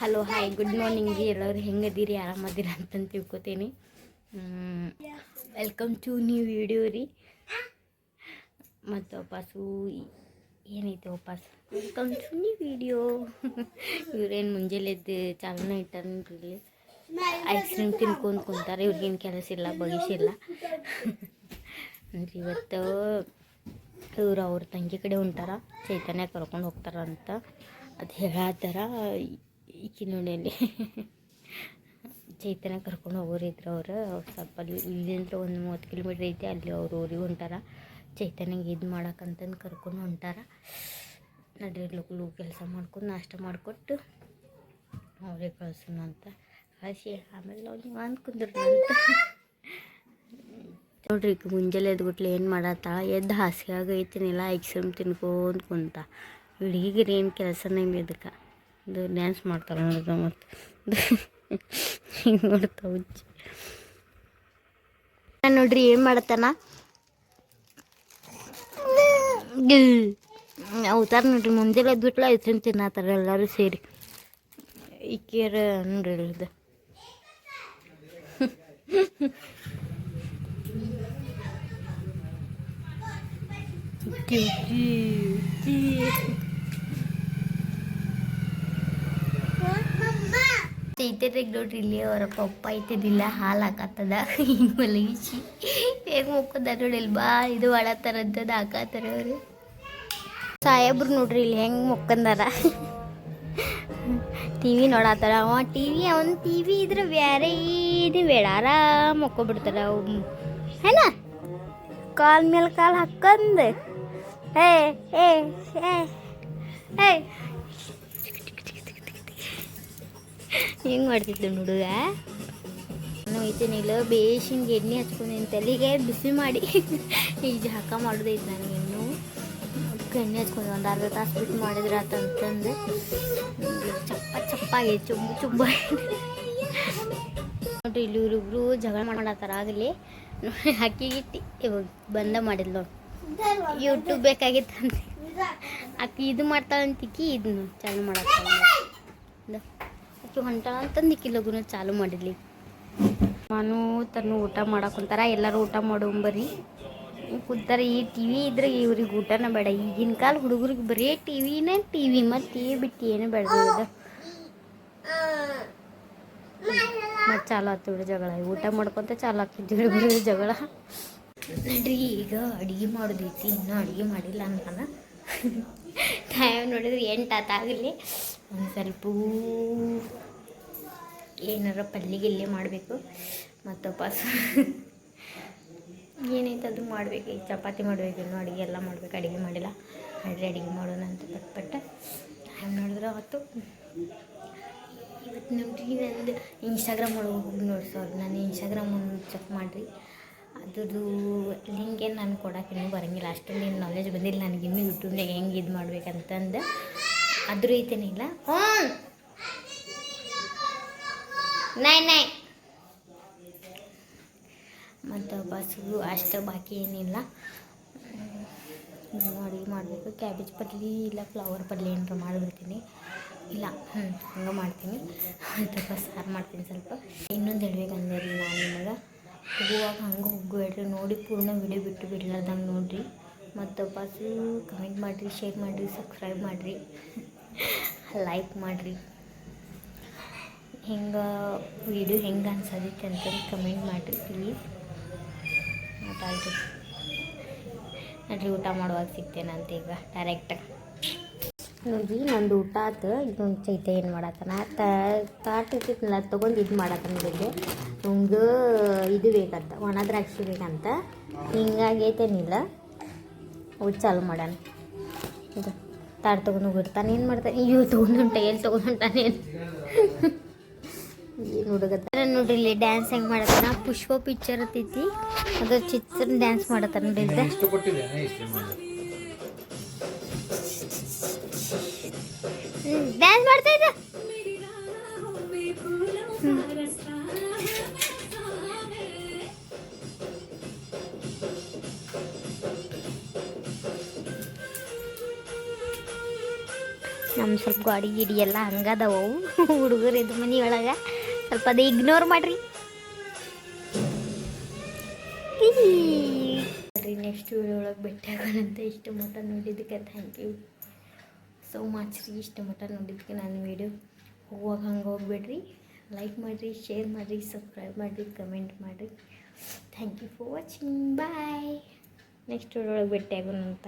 Hello, hi, good morning ರೀ ಎಲ್ಲರೂ. ಹೆಂಗದೀರಿ? ಆರಾಮದಿರ ಅಂತಂದು ತಿಳ್ಕೊತೀನಿ. ವೆಲ್ಕಮ್ ಟು ನ್ಯೂ ವಿಡಿಯೋ ರೀ. ಮತ್ತು ವಾಪಸ್ಸು, ಏನೈತೆ ವಾಪಸ್ ವೆಲ್ಕಮ್ ಟು ನ್ಯೂ ವಿಡಿಯೋ ಇವ್ರೇನು ಮುಂಜಾನೆದ್ದು ಚಾಲನ ಇಟ್ಟಾರ್ರಿ ಐಸ್ ಕ್ರೀಮ್ ತಿನ್ಕೊಂಡು ಕುಂತಾರೆ. ಇವ್ರಿಗೇನು ಕೆಲಸ ಇಲ್ಲ ಬಗಿಸಿಲ್ಲ ಅಂದ್ರೆ ಇವತ್ತು ಇವ್ರು ಅವ್ರ ತಂಗಿ ಕಡೆ ಹೊಂಟಾರ. ಚೈತನ್ಯ ಕರ್ಕೊಂಡು ಹೋಗ್ತಾರ ಅಂತ ಅದು ಹೇಳತ್ತಾರ ಈಕಿ ನೋಡಿ ಅಲ್ಲಿ. ಚೈತನ್ಯ ಕರ್ಕೊಂಡು ಹೋಗೋರಿದ್ರು ಅವರು. ಸ್ವಲ್ಪ ಅಲ್ಲಿ ಇಲ್ಲಿಂದ ಒಂದು ಮೂವತ್ತು ಕಿಲೋಮೀಟ್ರ್ ಐತೆ, ಅಲ್ಲಿ ಅವರು ಊರಿಗೆ ಹೊಂಟಾರ. ಚೈತನ್ಯಗೆ ಇದು ಮಾಡೋಕ್ಕಂತಂದು ಕರ್ಕೊಂಡು ಹೊಂಟಾರ. ನಡ್ರಿ ಲಗು ಕೆಲಸ ಮಾಡ್ಕೊಂಡು ನಾಷ್ಟ ಮಾಡಿಕೊಟ್ಟು ಅವರೇ ಕಳ್ಸೋಣ ಅಂತ ಕಳಿಸಿ ಆಮೇಲೆ ನಾವು ನೀವು ಅಂದ್ಕೊಂಡ್ರಿ ಅಂತ ನೋಡ್ರಿ ಈಗ ಮುಂಜಾನೆ ಎದ್ಬಿಟ್ಲೆ ಏನು ಮಾಡತ್ತ ಎದ್ದು ಹಾಸಿಗೆ ಐತಿನಿಲ್ಲ ಐಕ್ಸಮ್ ತಿನ್ಕೊಂತ ಕುಂತ. ಹುಡುಗಿಗೆ ಏನು ಕೆಲಸನೇ ಇದಕ್ಕೆ ಇದು ಡ್ಯಾನ್ಸ್ ಮಾಡ್ತಾರೆ ನೋಡಿದ ಮತ್ತು. ಹಿಂಗೆ ನೋಡ್ತಾ ಹುಚ್ಚಿ ನೋಡ್ರಿ ಏನು ಮಾಡತ್ತಾನ? ಅವತಾರ ನೋಡ್ರಿ ಮುಂಜಾನೆ ಬಿಟ್ಲ ಐಸ್ಕ್ರೀಮ್ ತಿನ್ನತ್ತಾರೆ ಎಲ್ಲರೂ ಸೇರಿ. ಈಕೇರ ನೋಡ್ರಿ ಇದು ಚೈತನ್ಯಗೆ ನೋಡ್ರಿ, ಇಲ್ಲಿ ಅವರ ಪಪ್ಪ ಐತಿದಿಲ್ಲ ಹಾಲು ಹಾಕತ್ತದ ಹಿಂಗೆ ಮಲಗಿಸಿ. ಹೇಗೆ ಮುಕ್ಕದ ನೋಡಿ ಇಲ್ಲಿ ಬಾ, ಇದು ಮಾಡತ್ತಾರಂತದ ಹಾಕತ್ತಾರ ಅವರು. ಸಾಹೇಬ್ರು ನೋಡ್ರಿ, ಇಲ್ಲಿ ಹೆಂಗೆ ಮುಕ್ಕಂದಾರ ಟಿ ವಿ ನೋಡತ್ತಾರ ಅವ ಟಿವಿ, ಅವನ್ ಟಿ ವಿ ಇದ್ರೆ ಬೇರೆ ಇದು ಬೇಡ, ಆರಾಮ್ ಮುಕ್ಕೊಬಿಡ್ತಾರ ಅವು ಹೇನ ಕಾಲ್ ಮೇಲೆ ಕಾಲು ಹಾಕಂದು. ಏ ಏ ಏ ಏ ಹಿಂಗೆ ಮಾಡ್ತಿದ್ದು ಹುಡುಗ ನಾನು ಐತೇನಿಲ್ಲ ಬೇಸ್ ಹಿಂಗೆ ಎಣ್ಣೆ ಹಚ್ಕೊಂಡು ತಲೆಗೆ ಬಿಸಿ ಮಾಡಿ. ಈಗ ಜಾಕ ಮಾಡೋದೈತೆ ನನಗೆ ಇನ್ನೂ. ಅದಕ್ಕೆ ಎಣ್ಣೆ ಹಚ್ಕೊಂಡು ಒಂದು ಅರ್ಧ ತಾಸು ಬಿಟ್ಟು ಮಾಡಿದ್ರೆ ಆತಂತಂದು ಚಪ್ಪ ಚಪ್ಪ ಆಗೈತೆ ಚುಂಬು ಚುಂಬ. ನೋಡ್ರಿ, ಇಲ್ಲಿ ಇವ್ರಿಬ್ರು ಜಗಳ ಮಾಡತ್ತಾರ ಆಗಲಿ. ಅಕ್ಕಿಗಿಟ್ಟಿ ಇವಾಗ ಬಂದ ಮಾಡಿದ್ಲು ನೋಡಿ. ಯೂಟ್ಯೂಬ್ ಬೇಕಾಗಿತ್ತು ಅಂತ ಅಕ್ಕಿ ಇದು ಮಾಡ್ತಾಳಂತಿಕ್ಕಿ ಇದನ್ನು ಚಾಲು ಮಾಡತ್ತಾಳ. ಆಕಿ ಹೊಂಟ ಅಂತಂದು ಲಗುನ ಚಾಲು ಮಾಡಿದ್ಲಿ ನಾನು ತನ್ನ ಊಟ ಮಾಡಕ್ಕೆ ಕುಂತಾರ, ಎಲ್ಲರೂ ಊಟ ಮಾಡೋಂಬರಿ ಕೂತಾರ, ಈ ಟಿ ವಿ ಇದ್ರೆ ಇವ್ರಿಗೆ ಊಟನ ಬೇಡ. ಈಗಿನ ಕಾಲ ಹುಡುಗರಿಗೆ ಬರೀ ಟಿ ವಿನೇ ಟಿ ವಿ ಮತ್ತು ಟಿ ಬಿಟ್ಟು ಏನು ಬೇಡ ಇದು ಮತ್ತು ಚಾಲು ಆತು ಬಿಡು ಜಗಳ. ಊಟ ಮಾಡ್ಕೊತ ಚಾಲು ಹಾಕಿದ್ವಿ ಬಿಡು ಜಗಳ. ನಡ್ರಿ, ಈಗ ಅಡುಗೆ ಮಾಡೋದೈತಿ, ಇನ್ನೂ ಅಡುಗೆ ಮಾಡಿಲ್ಲ ಅಂತಾನ ಟೈಮ್ ನೋಡಿದ್ರೆ ಎಂಟು ಆತಾಗಲಿ ಒಂದು ಸ್ವಲ್ಪ ಏನಾರ ಪಲ್ಯ ಗಿಲ್ಲೆ ಮಾಡಬೇಕು. ಮತ್ತು ವಾಪಸ್ ಏನೈತೆ ಅದು ಮಾಡಬೇಕು. ಈ ಚಪಾತಿ ಮಾಡಬೇಕು ಅಡುಗೆ ಎಲ್ಲ ಮಾಡ್ಬೇಕು. ಅಡುಗೆ ಮಾಡಿಲ್ಲ. ಅಡ್ರೆ ಅಡುಗೆ ಮಾಡೋಣ ಅಂತ ಪಟ್ ಟೈಮ್ ನೋಡಿದ್ರೆ ಅವತ್ತು ಇವತ್ತು ನೋಡ್ರಿ ನಂದು ಇನ್ಸ್ಟಾಗ್ರಾಮ್ ಒಳಗೆ ಹೋಗಿ ಸರ್. ನಾನು ಇನ್ಸ್ಟಾಗ್ರಾಮ್ ಒಂದು ಚೆಕ್ ಮಾಡಿರಿ. ಅದ್ರದ್ದು ಲಿಂಕ್ ಏನು ನಾನು ಕೊಡೋಕೆ ಇನ್ನೂ ಬರೋಂಗಿಲ್ಲ. ಅಷ್ಟೊಂದು ಏನು ನಾಲೆಜ್ ಬಂದಿಲ್ಲ. ನನಗೆ ಇನ್ನೂ ಯೂಟ್ಯೂಬ್ನಾಗ ಹೆಂಗೆ ಇದು ಮಾಡ್ಬೇಕಂತಂದು ಅದ್ರ ಐತೇನಿಲ್ಲ ಹ್ಞೂ ನೈ ನೈ. ಮತ್ತು ಬಸ್ಸು ಅಷ್ಟು ಬಾಕಿ ಏನಿಲ್ಲ. ಅಡುಗೆ ಮಾಡಬೇಕು. ಕ್ಯಾಬೇಜ್ ಪಡ್ಲಿ ಇಲ್ಲ, ಫ್ಲವರ್ ಪಡ್ಲಿ ಏನಾರು ಮಾಡಿಬಿಡ್ತೀನಿ. ಇಲ್ಲ ಹ್ಞೂ ಹಂಗೆ ಮಾಡ್ತೀನಿ. ಮತ್ತು ಸಾರು ಮಾಡ್ತೀನಿ ಸ್ವಲ್ಪ. ಇನ್ನೊಂದು ಹೇಳ್ಬೇಕಂದ್ರೆ ನಾನು ನಿಮಗೆ. ಹೋಗುವಾಗ ಹಂಗೆ ಹೋಗಬೇಡ್ರಿ ನೋಡಿ ಪೂರ್ಣ ವಿಡಿಯೋ ಬಿಟ್ಟು ಬಿಡ್ಲಾರ್ದಂಗೆ ನೋಡಿರಿ. ಮತ್ತು ಬಸ್ಸು ಕಮೆಂಟ್ ಮಾಡಿರಿ ಶೇರ್ ಮಾಡಿರಿ ಸಬ್ಸ್ಕ್ರೈಬ್ ಮಾಡಿರಿ. ಲೈಕ್ ಮಾಡಿರಿ. ಹಿಂಗೆ ವಿಡಿಯೋ ಹೆಂಗೆ ಅನ್ಸೋದೈತೆ ಅಂತಂದು ಕಮೆಂಟ್ ಮಾಡಿರಿ ಪ್ಲೀಸ್ ಮಾತಾಡ್ರಿ ನೋಡ್ರಿ ಊಟ ಮಾಡುವಾಗ ಸಿಗ್ತೇನಂತ ಈಗ ಡೈರೆಕ್ಟ್ ನೋಡ್ರಿ, ನಂದು ಊಟ ಆತು. ಇದೊಂದು ಚೈತ ಏನು ಮಾಡತ್ತಾನ ತಾಟ್ ಇರ್ತಿತ್ತಲ್ಲ ತೊಗೊಂಡು ಇದು ಮಾಡತ್ತಾನ ನೋಡಿದ್ದೆ ನಂಗೆ ಇದು ಬೇಕಂತ, ಒಣ ದ್ರಾಕ್ಷಿ ಬೇಕಂತ. ಹಿಂಗಾಗೈತೇನಿಲ್ಲ ಅವು ಚಾಲು ಮಾಡೋಣ. ಇದು ತಾಟ್ ತೊಗೊಂಡು ಹೋಗಿರ್ತಾನೆ ಏನು ಮಾಡ್ತಾನೆ? ಅಯ್ಯೋ ತೊಗೊಂಡುಂಟ ಎಲ್ಲಿ ತೊಗೊಂಡುಂಟಾನೆ ಏನು? ಹುಡುಗತ್ತ? ನೋಡ್ರಿ, ಇಲ್ಲಿ ಡ್ಯಾನ್ಸ್ ಹೆಂಗೆ ಮಾಡತ್ತಾನ ಪುಷ್ಪ ಪಿಕ್ಚರ್ ಹತ್ತೈತಿ ಅದ್ರ ಚಿತ್ರ ಡ್ಯಾನ್ಸ್ ಮಾಡತ್ತಾನ ನೋಡ್ರಿ ಡ್ಯಾನ್ಸ್ ಮಾಡ್ತಾ ಇದ್ದ ನಮ್ಮ ಸ್ವಲ್ಪ ಗಾಡಿ ಗಿಡಿ ಎಲ್ಲ ಹಂಗದವು ಇದು ಮನೆ ಒಳಗೆ ಸ್ವಲ್ಪ ಅದೇ ಇಗ್ನೋರ್ ಮಾಡಿರಿ ನೆಕ್ಸ್ಟ್ ವಿಡಿಯೋ ಒಳಗೆ ಭೇಟಿ ಆಗೋಣಂತ ಇಷ್ಟು ಮಟ್ಟ ನೋಡಿದ್ದಕ್ಕೆ ಥ್ಯಾಂಕ್ ಯು ಸೋ ಮಚ್ ರೀ ಇಷ್ಟು ಮಟ್ಟ ನೋಡಿದ್ದಕ್ಕೆ ನಾನು ವಿಡಿಯೋ ಹೋಗುವಾಗ ಹಂಗೆ ಹೋಗ್ಬೇಡ್ರಿ. ಲೈಕ್ ಮಾಡಿರಿ ಶೇರ್ ಮಾಡಿರಿ ಸಬ್ಸ್ಕ್ರೈಬ್ ಮಾಡಿರಿ ಕಮೆಂಟ್ ಮಾಡಿರಿ. Thank you for watching bye next video ಒಳಗೆ ಭೇಟಿಯಾಗೋಣ ಆಗೋಣಂತ